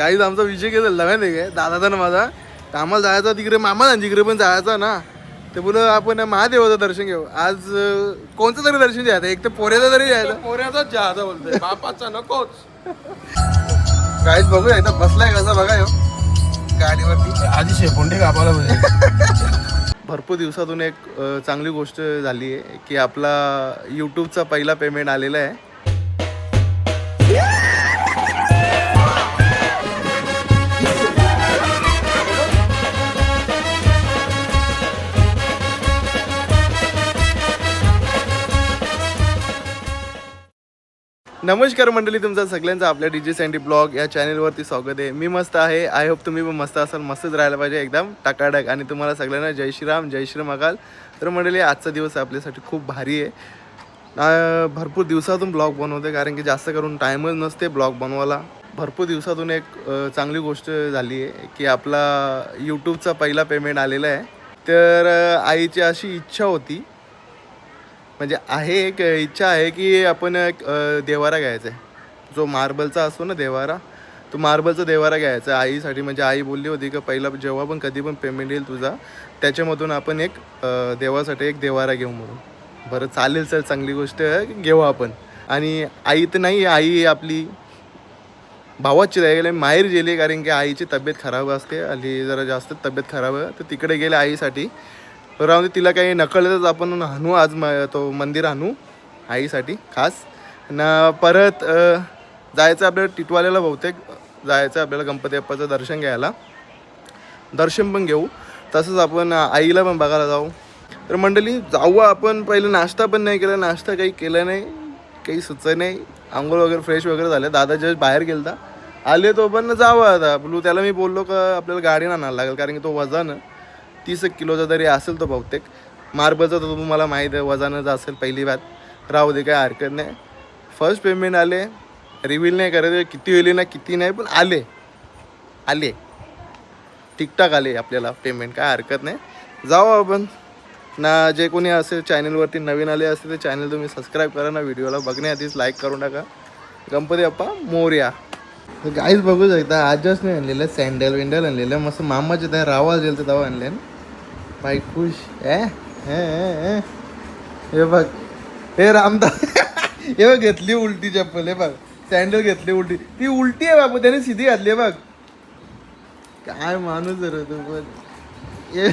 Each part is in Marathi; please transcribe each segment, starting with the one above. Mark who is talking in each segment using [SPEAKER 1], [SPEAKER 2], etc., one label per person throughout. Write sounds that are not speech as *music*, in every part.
[SPEAKER 1] काहीच आमचा विषय काय झाला माहिती आहे काय? दादाचा ना माझा. तर आम्हाला जायचा तिकडे मामा तिकडे पण जायचा ना. ते बोल आपण महादेवाचं दर्शन घेऊ. आज कोणतं तरी दर्शन घ्यायचं? एक तर पोऱ्याचं तरी घ्यायचं.
[SPEAKER 2] पोऱ्याचा जहाजा बोलतोय. बापाचा नकोच.
[SPEAKER 1] काहीच बघूया इथं बसलाय कसा बघा ह्यो गाडीवरती.
[SPEAKER 2] आधी शेपोंडे कापायला पाहिजे
[SPEAKER 1] भरपूर दिवसातून एक चांगली गोष्ट झाली आहे की आपला यूट्यूबचा पहिला पेमेंट आलेला आहे. नमस्कार मंडळी तुमचं सगळ्यांचं आपल्या डीजे सँडी ब्लॉग या चॅनलवरती स्वागत आहे. मी मस्त आहे. आय होप तुम्ही पण मस्त असाल मस्तच राहायला पाहिजे एकदम टकाटक. आणि तुम्हाला सगळ्यांना जय श्रीराम जय श्री अकाल तर मंडळी आजचा दिवस आपल्यासाठी खूप भारी आहे. भरपूर दिवसातून ब्लॉग बनवते कारण की जास्त करून टाईमच नसते ब्लॉग बनवायला. भरपूर दिवसातून एक चांगली गोष्ट झाली आहे की आपला यूट्यूबचा पहिला पेमेंट आलेला आहे. तर आईची अशी इच्छा होती म्हणजे आहे एक इच्छा आहे की आपण एक देवारा घ्यायचा आहे. जो मार्बलचा असतो ना देवारा तो मार्बलचा देवारा घ्यायचा आहे आईसाठी. म्हणजे आई बोलली होती की पहिला जेव्हा पण कधी पण पेमेंट येईल तुझा त्याच्यामधून आपण एक देवासाठी एक देवारा घेऊ म्हणून. बरं चालेल सर चांगली गोष्ट घेऊ आपण. आणि आई तर नाही आई आपली भावाची राही गेले माहेर गेली कारण की आईची तब्येत खराब असते. आणि जरा जास्त तब्येत खराब आहे तर तिकडे गेले आईसाठी. राहून दे, तिला काही नकळतच आपण हाणू आज म तो मंदिर आणू आईसाठी खास. न परत जायचं आपल्याला टिटवाल्याला बहुतेक जायचं आपल्याला गणपती बाप्पाचं दर्शन घ्यायला. दर्शन पण घेऊ. तसंच आपण आईला पण बघायला जाऊ. तर मंडळी जाऊ आपण. पहिलं नाश्ता पण नाही केला. नाश्ता काही केला नाही. काही सुचत नाही. आंघोळ वगैरे फ्रेश वगैरे झाले. दादा जस्ट बाहेर गेलता. आले तो पण जावं आता. बोलू त्याला मी बोललो का आपल्याला गाडी आणायला लागेल. कारण की तो वजन तीस एक किलोचा जरी असेल तो बहुतेक. मार्बलचा तर तुम्हाला माहीत आहे वजनच असेल पहिली बात राहू दे काय हरकत नाही. फर्स्ट पेमेंट आले. रिव्हील नाही करत किती होईल ना किती नाही पण आले. आले. ठीकठाक आले आपल्याला पेमेंट काय हरकत नाही. जाऊ आपण. ना जे कोणी असेल चॅनलवरती नवीन आले असते ते चॅनल तुम्ही सबस्क्राईब करा ना. व्हिडिओला बघण्याआधीच लाईक करून टाका. गणपती अप्पा मोर्या. गाईच बघू शकता आजच नाही आणलेलं सँडल विंडल आणलेलं. मस्त मामाचे त्या रावाज गेलं तेव्हा आणले. बाई खुश ए हे, बघ हे रामदा *laughs* हे बघ घेतली उलटी चप्पल हे बघ. सँडल घेतली उलटी. ती उलटी आहे बाबू त्याने सिधी घातली बघ. काय माणूस आहे रे तू पण. ये.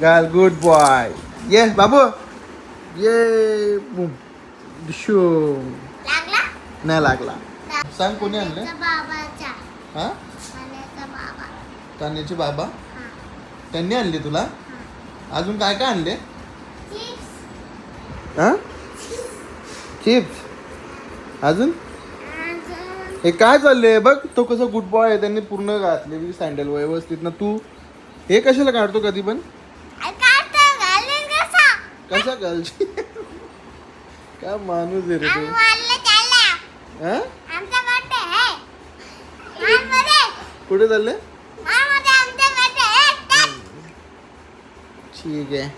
[SPEAKER 1] गाल गुड बॉय ये बाबू. ये बुम शू. नाही लागला. सांग कोणी आणले हा? तान्याचे बाबा?
[SPEAKER 3] हा.
[SPEAKER 1] त्यांनी आणले तुला? अजून काय काय आणले?
[SPEAKER 3] चिप्स
[SPEAKER 1] हा? चिप्स अजून? हे काय चाललंय? बघ तो कसं गुड बॉय आहे. त्यांनी पूर्ण घातले सँडल व्यवस्थित ना तू. हे कशाला काढतो कधी पण?
[SPEAKER 3] कसा?
[SPEAKER 1] कसा घालशी *laughs* काय माणूस आहे रे तू
[SPEAKER 3] वाढलं चालला
[SPEAKER 1] हा
[SPEAKER 3] आमचा बर्थडे आहे मानमध्ये
[SPEAKER 1] कुठे चालले. ठीक आहे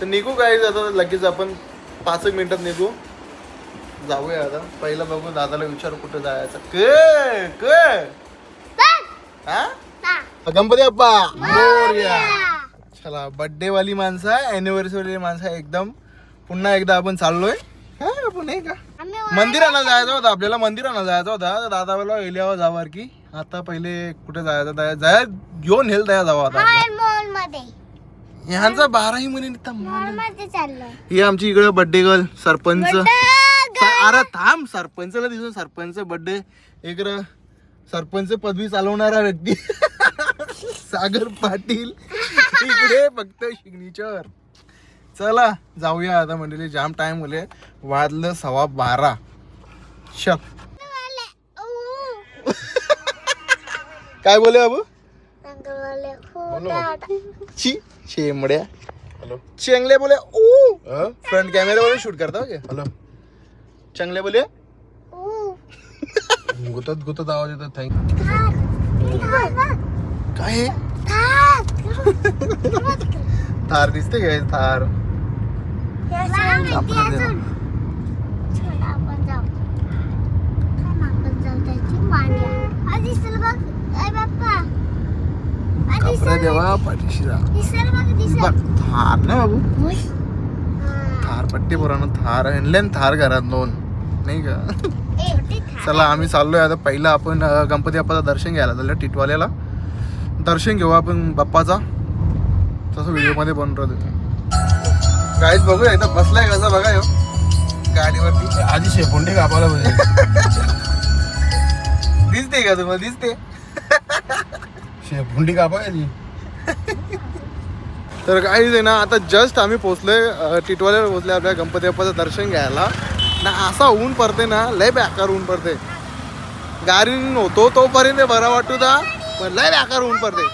[SPEAKER 1] तर निघू काय आता लगेच आपण पाच एक मिनिटात निघू जाऊया आता पहिलं बघू दादाला विचारू कुठं जायचं क क. हा. गणपती मोरया चला बर्थडे वाली माणसं आहे अॅनिव्हर्सरी वाली माणसं आहे एकदम पुन्हा एकदा आपण चाललोय हा आपण नाही का मंदिराला जायचं होतं आपल्याला मंदिराला जायचं होता. तर दादा बोला एलियावर जावर की. आता पहिले कुठे जायचं? जाय घेऊन हेल तयार जावं आता
[SPEAKER 3] मॉल मॉलमध्ये
[SPEAKER 1] ह्यांचा बाराही महिने
[SPEAKER 3] मध्ये चाललो
[SPEAKER 1] ही आमची इकडे बर्थडे गर्ल सरपंच. अरे थांब सरपंचला दिसतो सरपंच बर्थडे इकडं सरपंच पदवी चालवणारा व्यक्ती. *laughs* सागर पाटील. इकडे फक्त सिग्नेचर चला जाऊया आता मंडळी. जाम टाइम होले वाजलं सव्वा बारा. चल काय बोले बाबू? ची शेमड्या
[SPEAKER 2] हॅलो.
[SPEAKER 1] चंगले बोले ओ फ्रंट कॅमेऱ्यावर शूट करता हो
[SPEAKER 2] हॅलो.
[SPEAKER 1] चांगले बोले
[SPEAKER 2] गुतत गुतत आवाज येतो थँक
[SPEAKER 1] काय? *laughs* थार दिसते काय थार? कापरा देवा पाठीशी थार ना बाबू. थार पट्टी पुराण थार आणले थार घरात दोन नाही का? चला आम्ही चाललोय आता. पहिला आपण गणपती बाप्पाचं दर्शन घ्यायला चाललं टिटवाल्याला. दर्शन घेऊ आपण बाप्पाचा. तसं व्हिडिओमध्ये बनवतो. गाईत बघूया इथं बसलाय कसं बघा ह्यो गाडीवरती.
[SPEAKER 2] आधी शेपुंडी कापायला पाहिजे *laughs*
[SPEAKER 1] दिसते का तुम्हाला? दिसते.
[SPEAKER 2] शेपुंडी कापायची
[SPEAKER 1] तर काहीच आहे ना आता जस्ट आम्ही पोचलोय अं, टिटवाल्याला पोचले आपल्या गणपती बाप्पाचं दर्शन घ्यायला. ना असा ऊन पडते ना लय बेकार ऊन पडते गाडी नव्हतो तोपर्यंत बरा वाटू दा पण लय बेकार ऊन पडते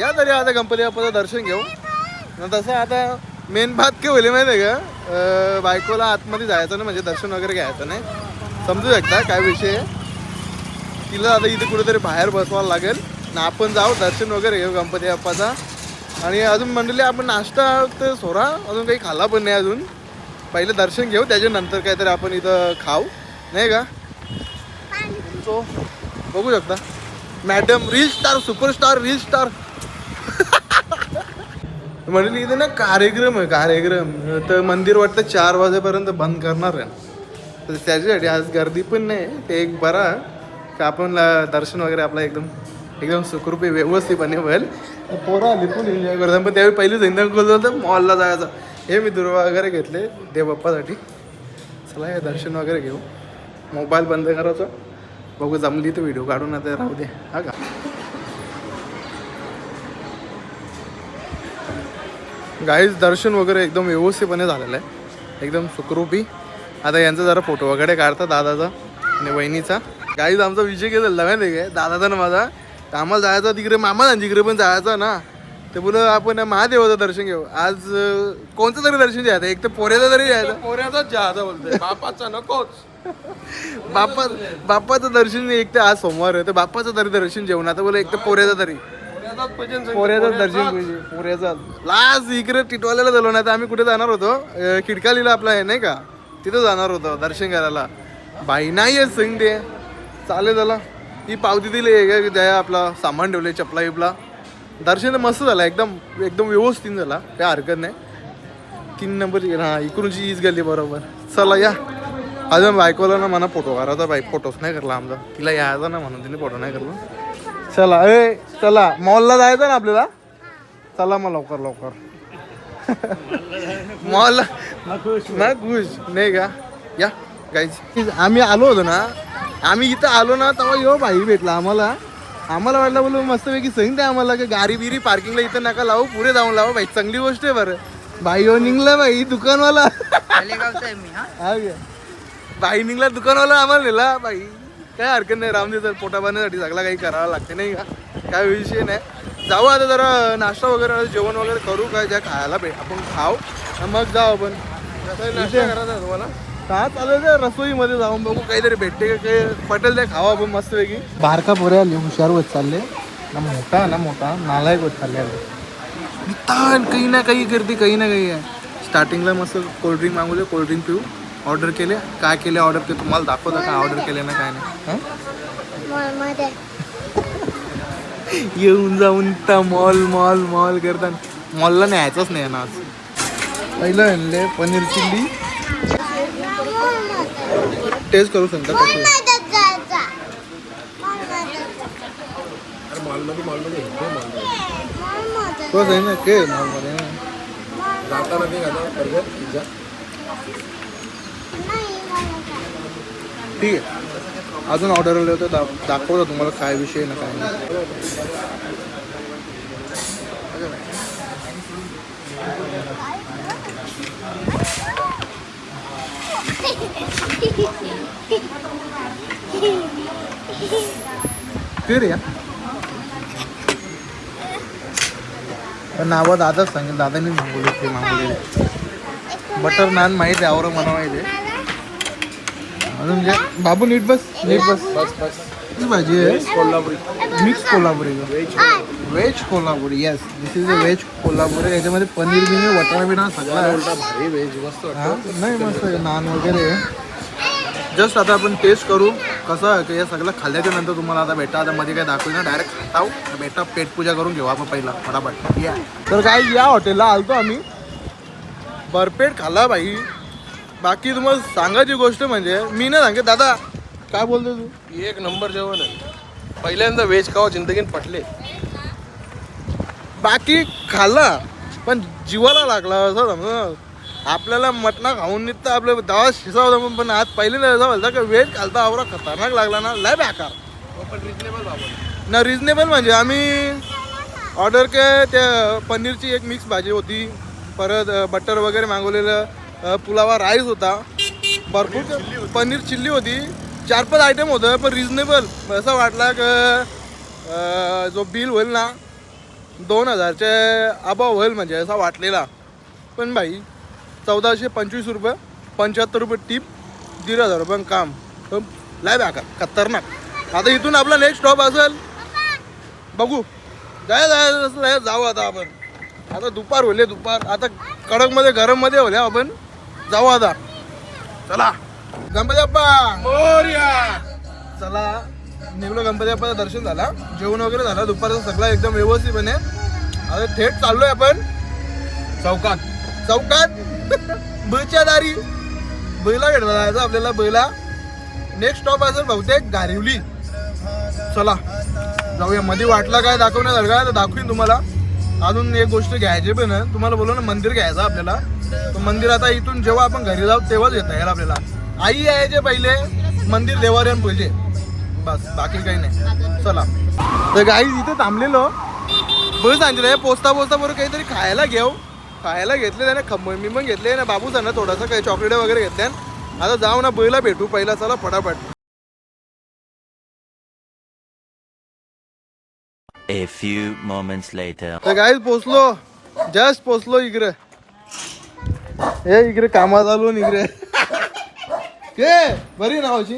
[SPEAKER 1] या तरी आता गणपती बाप्पाचं दर्शन घेऊ. ना तसं आता मेन बात काय होईल माहिती आहे का? बायकोला आतमध्ये जायचं नाही म्हणजे दर्शन वगैरे घ्यायचं नाही. समजू शकता काय विषय आहे? तिला आता इथे कुठेतरी बाहेर बसवायला लागेल. ना आपण जाऊ दर्शन वगैरे घेऊ गणपती बाप्पाचा. आणि अजून म्हणले आपण नाश्ता तर सोरा अजून काही खाल्ला पण नाही अजून. पहिले दर्शन घेऊ त्याच्यानंतर काहीतरी आपण इथं खाऊ. नाही का? सो बघू शकता. Madam reel star superstar reel star म्हणले इथे ना कार्यक्रम आहे कार्यक्रम. तर मंदिर वाटतं चार वाजेपर्यंत बंद करणार आहे. तर त्याच्यासाठी आज गर्दी पण नाही ते एक बरा. का आपण दर्शन वगैरे आपला एकदम एकदम सुखरूपी व्यवस्थितपणे होईल. पोरं आली पण एन्जॉय करतात. पण त्यावेळी पहिली इंधन खोललं होतं मॉलला जायचं. हे मी दुर्वा वगैरे घेतले देवबाप्पासाठी. चला हे दर्शन वगैरे घेऊ. मोबाईल बंद करायचं. बघू जमली तर व्हिडिओ काढून आता राहू दे. हा का? गाईज दर्शन वगैरे एकदम व्यवस्थितपणे झालेलं आहे. एकदम सुखरूपी. आता यांचा जरा फोटो वगैरे काढतात दादाचा आणि वहिनीचा. गाईज आमचा विषय केलेला माहिती आहे काय दादाचा ना माझा. आम्हाला जायचा तिकडे मामा तिकडे पण जायचा ना. ते बोल आपण महादेवाचं दर्शन घेऊ. आज कोणतं तरी दर्शन घ्यायचं? एक तर पोऱ्याचं तरी घ्यायचं.
[SPEAKER 2] पोऱ्याचाच जहाजा बोलतोय. *laughs* बापाचा नकोच.
[SPEAKER 1] बाप्पा बाप्पाचं दर्शन एक तर आज सोमवार आहे. तर बाप्पाचं तरी दर्शन जेवण. आता बोला एक तर पोऱ्याचं तरी.
[SPEAKER 2] पोऱ्याचाच
[SPEAKER 1] दर्शन. पाहिजे पोऱ्याचा लास्ट इकडे टिटवाल्याला झालो नाही तर आम्ही कुठे जाणार होतो? खिडकालीला आपला आहे नाही का? तिथं जाणार होतो दर्शन करायला. बाई नाही आहे सिंग ते. चालेल त्याला ती पावती दिली आहे का? त्या आपला सामान ठेवले चपला बिपला. दर्शन तर मस्त झालं एकदम एकदम व्यवस्थित झाला. काय हरकत नाही. तीन नंबर हां इकडूनची ईज गेली बरोबर. चला या. अजून बायकोला ना म्हणा फोटो करायचा बाईक फोटोच नाही करला आमचा. तिला यायचा ना म्हणून तिने फोटो नाही करला. चला ए चला. मॉलला जायचं ना आपल्याला? चला मग लवकर लवकर. *laughs* मॉलला ना खुश नाही का? या गाईज आम्ही आलो होतो ना आम्ही इथं आलो ना तेव्हा यो भाई भेटला आम्हाला. आम्हाला वाटलं बोलू मस्तपैकी सांगते आम्हाला की गाडी बिरी पार्किंगला इथं नका लावू पुढे जाऊन लावा. भाई चांगली गोष्ट आहे बरं. भाई हो निघला भाई दुकानवाला. बाई निघला दुकानवाला आम्हाला नेला बाई काय हरकत नाही रामदेव तर पोटा बांधण्यासाठी सगळं काही करावं लागते नाही का? काय विषय नाही. जाऊ आता जरा नाश्ता वगैरे जेवण वगैरे करू काय ज्या खायला भेट आपण खाऊ मग जाऊ आपण. नाश्ता करायचा तुम्हाला? का चालेल ते रसोईमध्ये जाऊन बघू. काहीतरी भेटते का? काही पटेल ते खाऊ आपण मस्तपैकी. बारका पोरे आली हुशार होत चालले. ना मोठा ना मोठा नालायक होत चालले ताण काही ना काही करते काही ना काही आहे. स्टार्टिंगला मस्त कोल्ड्रिंक मागवले कोल्ड्रिंक पिऊ. ऑर्डर केले? काय केले ऑर्डर? ते तुम्हाला दाखवतं काय ऑर्डर केले ना काय नाही. हं? येऊन जाऊन त्या मॉल मॉल मॉल करतात. मॉलला न्यायचंच नाही ना आज. पहिलं आणले पनीर चिल्ली. टेस्ट करू शकता कसं आहे.
[SPEAKER 3] मॉलमध्ये मॉलमध्ये
[SPEAKER 2] मॉलमध्ये
[SPEAKER 1] ना के? मॉलमध्ये ना.
[SPEAKER 2] जाताना ते पिझ्झा
[SPEAKER 3] नाही मॉलमध्ये
[SPEAKER 1] ठीक आहे. अजून ऑर्डर आले होते दा- दाखवतो तुम्हाला काय विषय ना काय नाही. फिर या. नावं दादाच सांगेल दादानी मागवले ते मागवले बटर नान माहीत आहे आवरं मला माहिती आहे. अजून बाबू नीट बस. नीट बस.
[SPEAKER 2] बस बस.
[SPEAKER 1] ही भाजी आहे.
[SPEAKER 2] Kolhapuri.
[SPEAKER 1] Mix Kolhapuri veg Kolhapuri. Yes this is a veg Kolhapuri. याच्यामध्ये पनीर बिनी वटाणा बिना सगळं
[SPEAKER 2] भारी व्हेज मस्त
[SPEAKER 1] हा, नाही मस्त नान वगैरे. जस्ट आता आपण टेस्ट करू. कसं आहे की हे सगळं खाल्ल्याच्या नंतर तुम्हाला आता भेटा आता मध्ये काय दाखवू ना डायरेक्ट खाताव बेटा पेटपूजा करून घेऊ आपण पहिला. फटाफट. या तर काय या हॉटेलला आलतो आम्ही. भरपेट खाल्ला बाई. बाकी तुम्हाला सांगायची गोष्ट म्हणजे मी नाही सांगत दादा काय बोलतो तू?
[SPEAKER 2] एक नंबर जेवण आहे. पहिल्यांदा व्हेज खावा जिंदगीत पटले.
[SPEAKER 1] बाकी खाल्ला पण जीवाला लागला असं समजा आपल्याला मटणा खाऊन निघतं आपलं दवा शिसा होता पण- आज पहिले नाही असं बोलता की वेज खालता आवरा खतरनाक लागला ना लय बेकार.
[SPEAKER 2] पण रिजनेबल बाबा.
[SPEAKER 1] ना रिजनेबल म्हणजे आम्ही ऑर्डर के त्या पनीरची एक मिक्स भाजी होती परत बटर वगैरे मागवलेलं पुलावा राईस होता. भरपूर पनीर चिल्ली होती. चार पाच आयटम होतं पण रिजनेबल असं वाटला की जो बिल होईल ना दोन हजारचे अबाव होईल म्हणजे असा वाटलेला. पण भाई चौदाशे पंचवीस रुपये पंच्याहत्तर रुपये टीप दीड हजार रुपये काम. लय बेकार खतरनाक. आता इथून आपला नेक्स्ट स्टॉप असेल. बघू. जाय जाय जाऊ आता आपण. आता दुपार होले दुपार. आता कडकमध्ये गरममध्ये होले आपण. जाऊ आता. चला. गणपती बाप्पा. चला. निघलो गणपती बाप्पाचं दर्शन झाला. जेवण वगैरे झालं. दुपारचं सगळं एकदम व्यवस्थितपणे. आता थेट चाललोय आपण. चौकात. चौकात. *laughs* बच्या दारी. बैला भेटला जायचं आपल्याला बैला. नेक्स्ट स्टॉप असेल बहुतेक गारिवली. चला. जाऊया. मध्ये वाटला काय दाखवण्यासारखं तर दाखवीन तुम्हाला. अजून एक गोष्ट घ्यायची पण. तुम्हाला बोललो ना मंदिर घ्यायचं आपल्याला. तर मंदिर आता इथून जेव्हा आपण घरी जाऊ तेव्हाच येता येईल आपल्याला. आई यायचे पहिले मंदिर देवाऱ्यान पाहिजे बस बाकी काही नाही. चला. तर गाई इथे थांबलेलो. बस सांगितलं पोचता पोचता बरोबर काहीतरी खायला घेऊ. खायला घेतले त्याने खम मी पण घेतले ना बाबू ना थोडासा काही चॉकलेट वगैरे घेतले आता जाऊ ना बैला भेटू पहिला. चला फटाफट.
[SPEAKER 4] A few moments later.
[SPEAKER 1] तर गाईज पोचलो. जस्ट पोचलो इकडे. हे इकडे कामात आलो न इकडे. के बरी ना मावशी?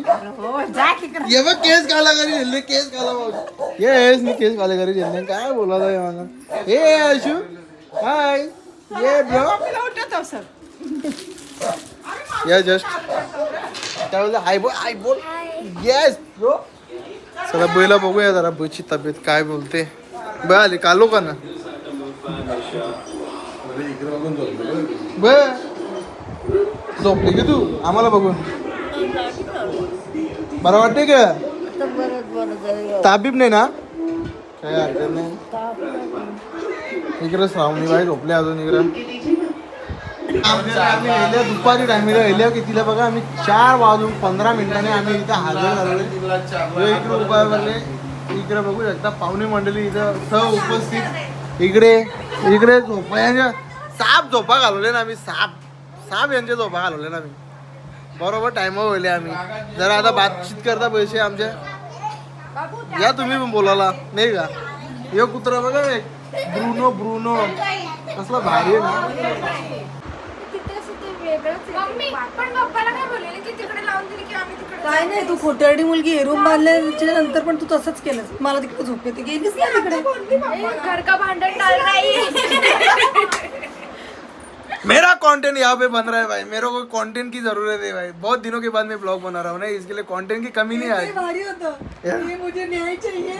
[SPEAKER 1] ये बघ केस काला करी झेलले केस काला मावशी. येस मी केस काले करी झेलले काय बोला मला हे आशू हाय. ये ब्रो. या जस्ट. काय बोलतो हाय बोल हाय बोल. येस ब्रो चला बैला बघूया जरा बैची तब्येत काय बोलते. ब आली कालो का ना? ब झोपली की तू? आम्हाला बघून. बरं वाटते का? ताबीब नाही ना? काय हरकत नाही. इकडे श्रावणी बाई झोपले अजून इकडे. आम्ही दुपारी टायमिंगला गेल्या की तिला बघा आम्ही चार वाजून पंधरा मिनिटांनी आम्ही इथं हजर झालो इकडे उपाय बनले इकडे बघू शकता पाहुणे मंडळी इथं सह उपस्थित. इकडे इकडे झोपायच्या साप झोपा घालवले ना आम्ही साप साप यांच्या झोपा घालवले ना आम्ही. बरोबर टायमावर होईल आम्ही. जरा आता बातचीत करता पैसे आमच्या. या तुम्ही पण बोलायला नाही का? यो कुत्रा बघा एक ब्रुनो ब्रुनो. कसला भारी आहे ना.
[SPEAKER 5] काय नाही तू खोटरडी मुलगी आहे. रूम बांधल्याच्या नंतर पण तू तसंच केलं मला तिकडे झोप येते. गेलीस ना तिकडे?
[SPEAKER 3] घर का भांडण *laughs*
[SPEAKER 1] मेरा कंटेंट यहाँ पे बन रहा है भाई। मेरे को कंटेंट की जरूरत है भाई। बहुत दिनों के बाद मैं ब्लॉग बना रहा हूँ ना इसके लिए कंटेंट की कमी नहीं आई।
[SPEAKER 5] भारी होतं। ये मुझे न्याय चाहिए।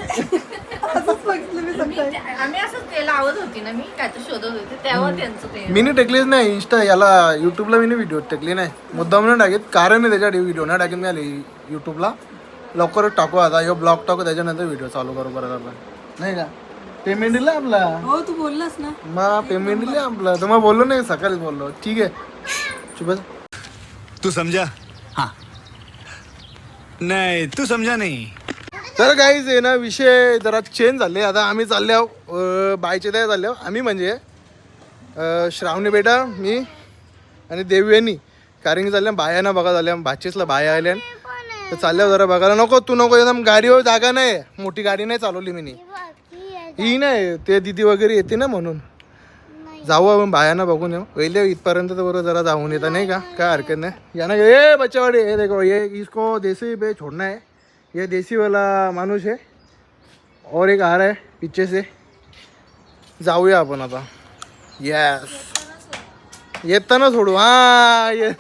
[SPEAKER 5] असंच बघितलं मी सकाळी
[SPEAKER 6] आम्ही असंच ते लावत होती ना मी काय तर शोधत होते तेव्हा त्यांचं ते
[SPEAKER 1] मी टेकलीच नाही इंस्टा याला युट्यूबला मी व्हिडिओ टेकली नाही. मुद्दाम नाही टाकीत कारण आहे त्याच्या व्हिडिओ नाही टाकीत मी आली युट्यूबला लवकरच टाकू आता यो ब्लॉग टाकू त्याच्यानंतर व्हिडिओ चालू करू परत आपण. नाही का? पेमेंट दिला आपला?
[SPEAKER 5] हो तू बोललास ना.
[SPEAKER 1] मग पेमेंट दिले आपलं. तर मग बोललो नाही सकाळीच बोललो. ठीक आहे. चुप बस.
[SPEAKER 7] तू समझा हाँ. नहीं तू समझा नहीं.
[SPEAKER 1] तर काहीच आहे ना विषय जरा चेंज झाले. आता आम्ही चालले आहो बायचे त्या चालले आहो आम्ही म्हणजे श्रावणी बेटा मी आणि देवयानी कारण की चालल्या बायाना बघा झाल्या भाचीसला बाया आल्या तर चालल्या जरा बघायला. नको तू नको एकदम गाडीवर जागा नाही. मोठी गाडी नाही चालवली मी ही नाही ते दिदी वगैरे येते ना म्हणून. जाऊ आपण बायांना बघून येऊ. पहिले इथपर्यंत तर बरोबर जरा जाऊन येतं नाही का? काय हरकत नाही. या ना ए बच्चावाडी हे देखो ये इसको देसी पे छोड़ना है. ये देसी वाला माणूस है. और एक आ रहा है पीछे से. जाऊया आपण आता. येस येताना सोडू. हा ये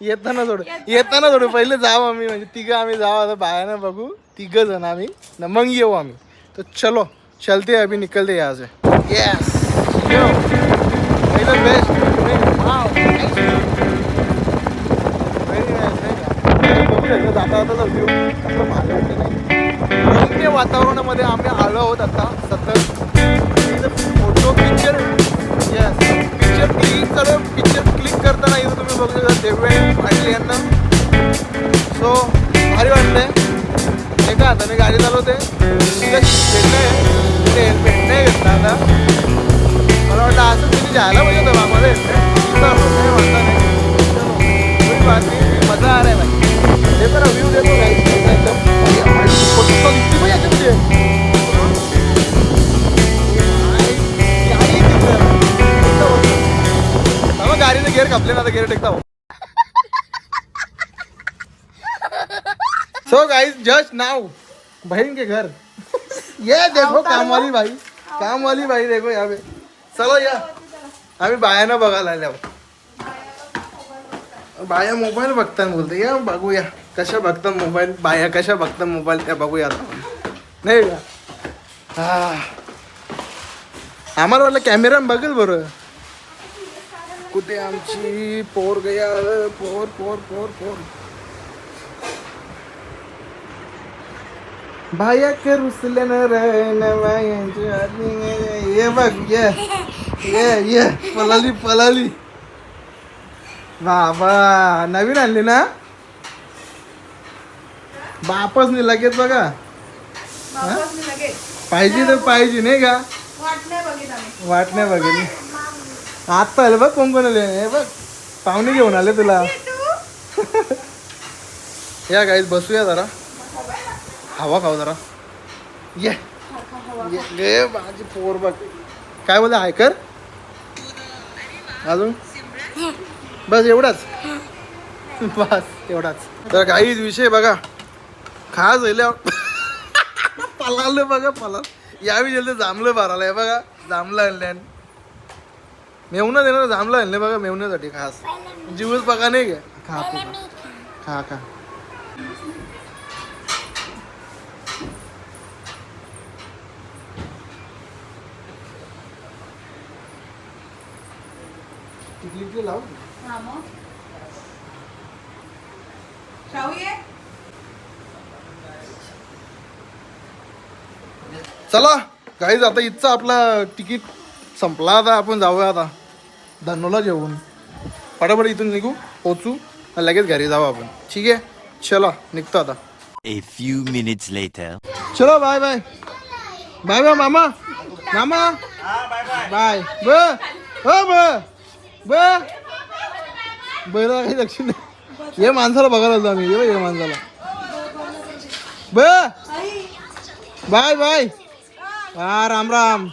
[SPEAKER 1] येताना सोडू. येताना सोडू. पहिले जाऊ आम्ही म्हणजे तिघं आम्ही जाऊ आता बाहेर बघू. तिघं जण आम्ही. न मग येऊ आम्ही. तर चलो. चलते अभी निकलते यहाँ से। यस बेस्ट जाता जाता view. कसं भारी वाटतं नाही रम्य वातावरणामध्ये आम्ही आलो आहोत आता सतत. Photo picture yes picture click करून पिक्चर क्लिक करताना इथं तुम्ही बघू शकता देवळे पाटील यांना. सो भारी वाटतंय. हे का आता मी गाडी चालवते हेल्मेट नाही तिथे हेल्मेट नाही घेतला आता मला वाटतं असं तुम्ही जायला पाहिजे होतं बाबा हेल्मेट बाकी नाही मजा आ रहा है भाई देतो ना व्ह्यू देतो गाईस फोटो भाई गाडीने गेअर कापले ना आता गेअर टेकता सो गाइस जस्ट नाउ बहन के घर। ये देखो काम वाली भाई काम वाली भाई देखो यहाँ पे। चलो या आम्ही बायाना बघायला आल्या बाया मोबाईल बघतात बोलते या बघूया कशा बघतात मोबाईल बाया कशा बघतात मोबाईल त्या बघूया आता नाही का हा. आम्हाला वाटलं कॅमेरा बघेल बरं कुठे आमची पोर गया पोर पोर पोर पोर। भाया के रुसल्यानं रण बायांची आली ये बघ ये ये ये पलाली पलाली बाबा नवीन आणली ना बापच नाही लगेच बघा पाहिजे तर पाहिजे नाही का वाट नाही बघितली आता आलं बघ कोण कोण आले हे बघ पाहुणे घेऊन आले तुला या गाईत बसूया जरा हवा खाऊ जरा. ये. ये माझी पोर बघ. काय बोलते आयकर अजून? बस एवढाच? बस एवढाच. तर काही विषय बघा. खास झाल्या पलालं बघा पला यावी गेलं जांभलं भरायला आहे बघा. जांभलं आणल्यान मेवणं देणार जांभलं आणले बघा मेवण्यासाठी खास. जीवच बघा नाही घ्या खा तू खा. खा खा टिकली लाव चला काहीच आता इथचा आपला तिकीट संपला आता आपण जाऊया आता. धनोला जेवून फटाफट इथून निघू पोचू आणि लगेच घरी जाऊ आपण. ठीक आहे? चला निघतो आता.
[SPEAKER 4] A few minutes later.
[SPEAKER 1] चलो बाय बाय बाय बाय मामा. मामा. बाय ब हो ब ब बैला काही लक्ष नाही ये माणसाला बघायला आलो आम्ही. या माणसाला. ब. Bye bye. हा राम राम.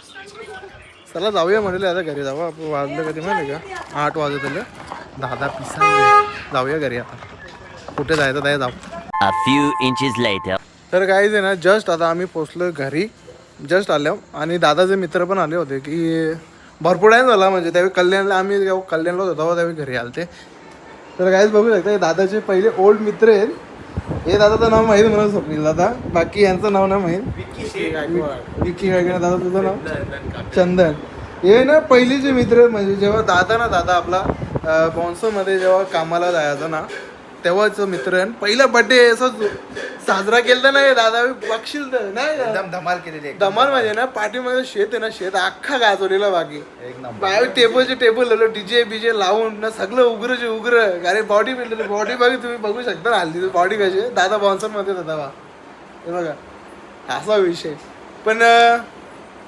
[SPEAKER 1] चला जाऊया म्हणले आता घरी जाऊ. आपण वाजलं कधी माहिती का? आठ वाजत आले. दहा दहा पिसा जाऊया घरी आता. कुठे जायचं त्या जाऊ.
[SPEAKER 4] A few inches later.
[SPEAKER 1] तर काहीच आहे ना जस्ट आता आम्ही पोचलो घरी. जस्ट आलो. आणि दादाचे मित्र पण आले होते की भरपूर टाईम झाला म्हणजे त्यावेळी कल्याणला आम्ही जेव्हा कल्याणला होतो त्यावेळी घरी आलते. तर काहीच बघू शकता हे दादाचे पहिले ओल्ड मित्र आहेत. हे दादाचं नाव माहीत मला स्वप्नील दादा. बाकी यांचं नाव नाही माहीत. विकी गायकवाड दादा तुझं नाव? चंदन. हे ना पहिलीचे मित्र म्हणजे जेव्हा दादा ना दादा आपला बॉन्सोमध्ये जेव्हा कामाला जायचा ना तेव्हाच मित्र पहिला बर्थडे असं साजरा केला नाही दादा बघशील तर नाही का?
[SPEAKER 2] धमाल केलेली
[SPEAKER 1] धमाल म्हणजे ना पाठीमध्ये शेत आहे ना शेत अख्खा गाजवलेला बाकी बाहेर टेबलचे टेबल लावलं डीजे बीजे लावून ना सगळं उग्रचे उग्र अरे बॉडी बिल्डर बॉडी बघा तुम्ही बघू शकता ना हल्ली बॉडी कशी. दादा बॉन्सरमध्ये होता बा हे बघा असा विषय पण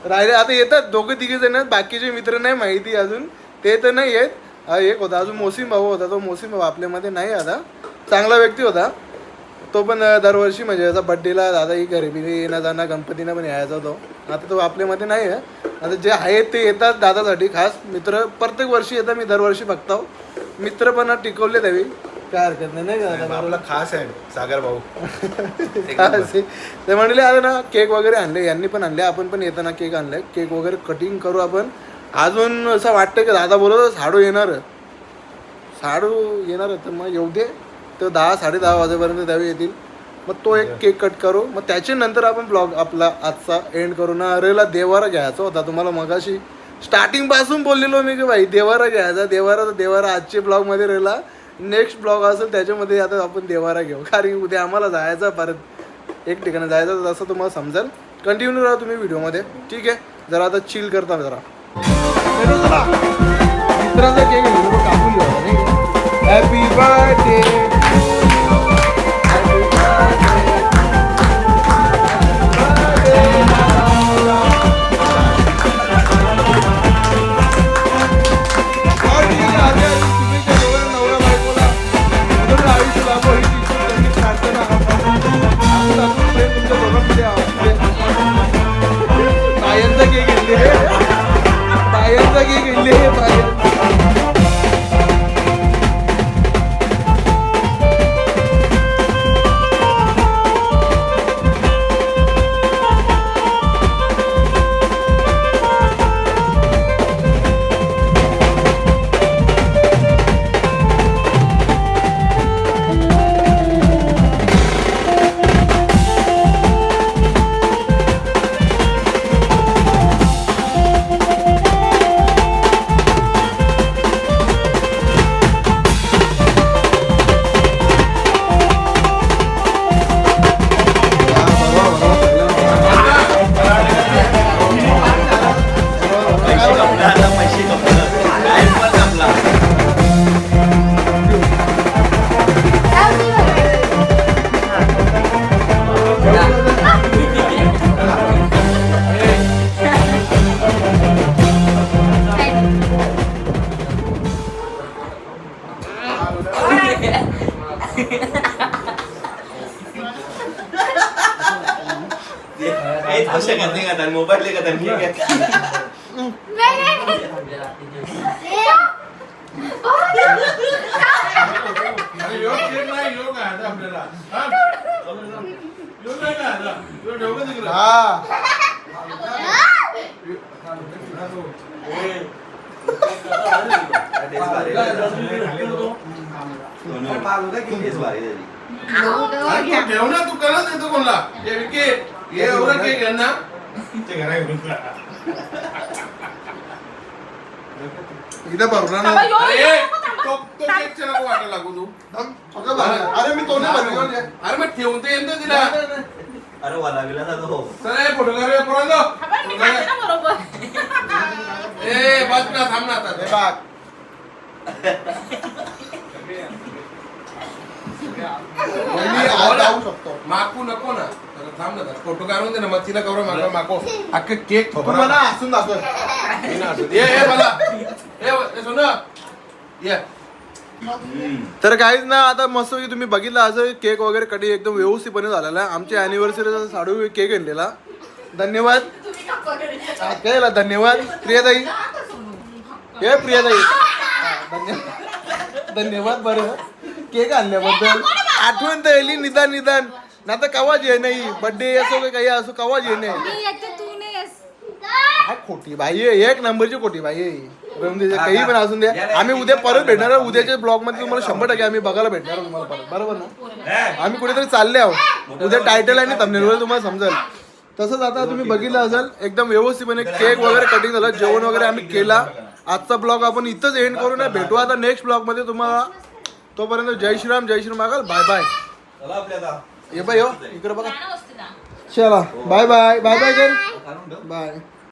[SPEAKER 1] राहिले आता येतात दोघं तिघे जण. बाकीचे मित्र नाही माहिती अजून ते तर नाही आहेत एक होता. अजून मोसीम भाऊ होता. तो मोसीम भाऊ आपल्यामध्ये नाही आता. चांगला व्यक्ती होता. तो पण दरवर्षी म्हणजे याचा बड्डेला दादा ही गरिबी येणं जाणं गणपतीनं पण यायचा तो आता तो आपल्यामध्ये नाही आहे. आता जे आहेत ते येतात दादासाठी. खास मित्र प्रत्येक वर्षी येतात. मी दरवर्षी बघतो. मित्र पण टिकवले त्यावेळी काय हरकत नाही नाही का? दादा?
[SPEAKER 2] आपला खास आहे. सागर भाऊ. *laughs*
[SPEAKER 1] असे? ते म्हणले आता ना केक वगैरे आणले. यांनी पण आणले. आपण पण येताना केक आणलाय केक वगैरे कटिंग करू आपण. अजून असं वाटतं की दादा बोलत साडू येणार. साडू येणार तर मग येऊ दे. तर दहा साडे दहा वाजेपर्यंत त्यावेळी येतील. मग तो एक केक कट करू. मग त्याच्यानंतर आपण ब्लॉग आपला आजचा एंड करू ना. अरेला देवारा घ्यायचा होता. तुम्हाला मगाशी स्टार्टिंगपासून बोललेलो मी की भाई देवारा घ्यायचा. देवारा तर देवारा आजच्या ब्लॉगमध्ये राहिला नेक्स्ट ब्लॉग असेल त्याच्यामध्ये आता आपण देवारा घेऊ. कारण उद्या आम्हाला जायचं परत. एक ठिकाणी जायचं तसं तुम्हाला समजेल. कंटिन्यू राहा तुम्ही व्हिडिओमध्ये ठीक आहे? जरा आता चिल करता जरा. मित्राचा केक *laughs* हा.
[SPEAKER 2] घेऊ ना तू करत येतो कोणला. हे विके हे एवढं केक आहे ना ते घरा घेऊन जा.
[SPEAKER 1] इथं भरणार
[SPEAKER 3] थांबा,
[SPEAKER 1] नाही
[SPEAKER 3] यो,
[SPEAKER 2] अरे
[SPEAKER 3] यो,
[SPEAKER 2] ए,
[SPEAKER 3] नको थांबा.
[SPEAKER 2] तो तो केकच्या नको वाटायला लागू तू
[SPEAKER 1] थांब, फक्त भरणार. अरे मी तो नाही भरणार.
[SPEAKER 2] अरे मग ठेवून ते येतो तिला
[SPEAKER 8] अरे वाला गेला ना तो
[SPEAKER 2] चला ए, फोटो काढूया पोरांनो.
[SPEAKER 3] थांबा, मी खाते ना बरोबर
[SPEAKER 2] ए बस ना थांब ना आता
[SPEAKER 1] हे बघ. वहिनी, आज जाऊ शकतो
[SPEAKER 2] माकू नको ना थांब ना जरा. फोटो काढून दे ना मग तिला कवर मागव मागव. अख्खं केक
[SPEAKER 1] तू मला हसून दाखव.
[SPEAKER 2] ये ना असं. ये ये मला. सोनं. ये.
[SPEAKER 1] तर काहीच ना आता मस्त की तुम्ही बघितलं असं केक वगैरे कधी एकदम व्यवस्थितपणे झालेला आहे. आमच्या अॅनिव्हर्सरीचा साडू केक आणलेला. धन्यवाद. केला धन्यवाद प्रियाताई. हे प्रियाताई. हा, धन्यवाद. धन्यवाद बरं. केक आणल्याबद्दल. आठवण तर येईल निदान निदान. ना तर कवाच ये नाही? बर्थडे असो का काही असो कवाच ये नाही?
[SPEAKER 3] मी येते तू नाहीस
[SPEAKER 1] हा खोटी बाई आहे. एक नंबरची खोटी बाई आहे. राहून दे, काही पण असून द्या आम्ही उद्या परत भेटणार आहे. उद्याच्या ब्लॉगमध्ये तुम्हाला शंभर टक्के आम्ही बघायला भेटणार तुम्हाला परत. बरोबर ना? आम्ही कुठेतरी चालले आहोत. उद्या टायटल आणि thumbnail तुम्हाला समजेल. तसंच आता तुम्ही बघितलं असेल एकदम व्यवस्थितपणे केक वगैरे कटिंग झालं. जेवण वगैरे आम्ही केला. आजचा ब्लॉग आपण इथंच एंड करू ना भेटू आता नेक्स्ट ब्लॉगमध्ये तुम्हाला. तोपर्यंत जय श्रीराम जय श्रीराम मागाल बाय बाय
[SPEAKER 8] चला आपल्या आता
[SPEAKER 1] ये बाय हो इकडे बघा. चला बाय बाय बाय बाय कर बाय.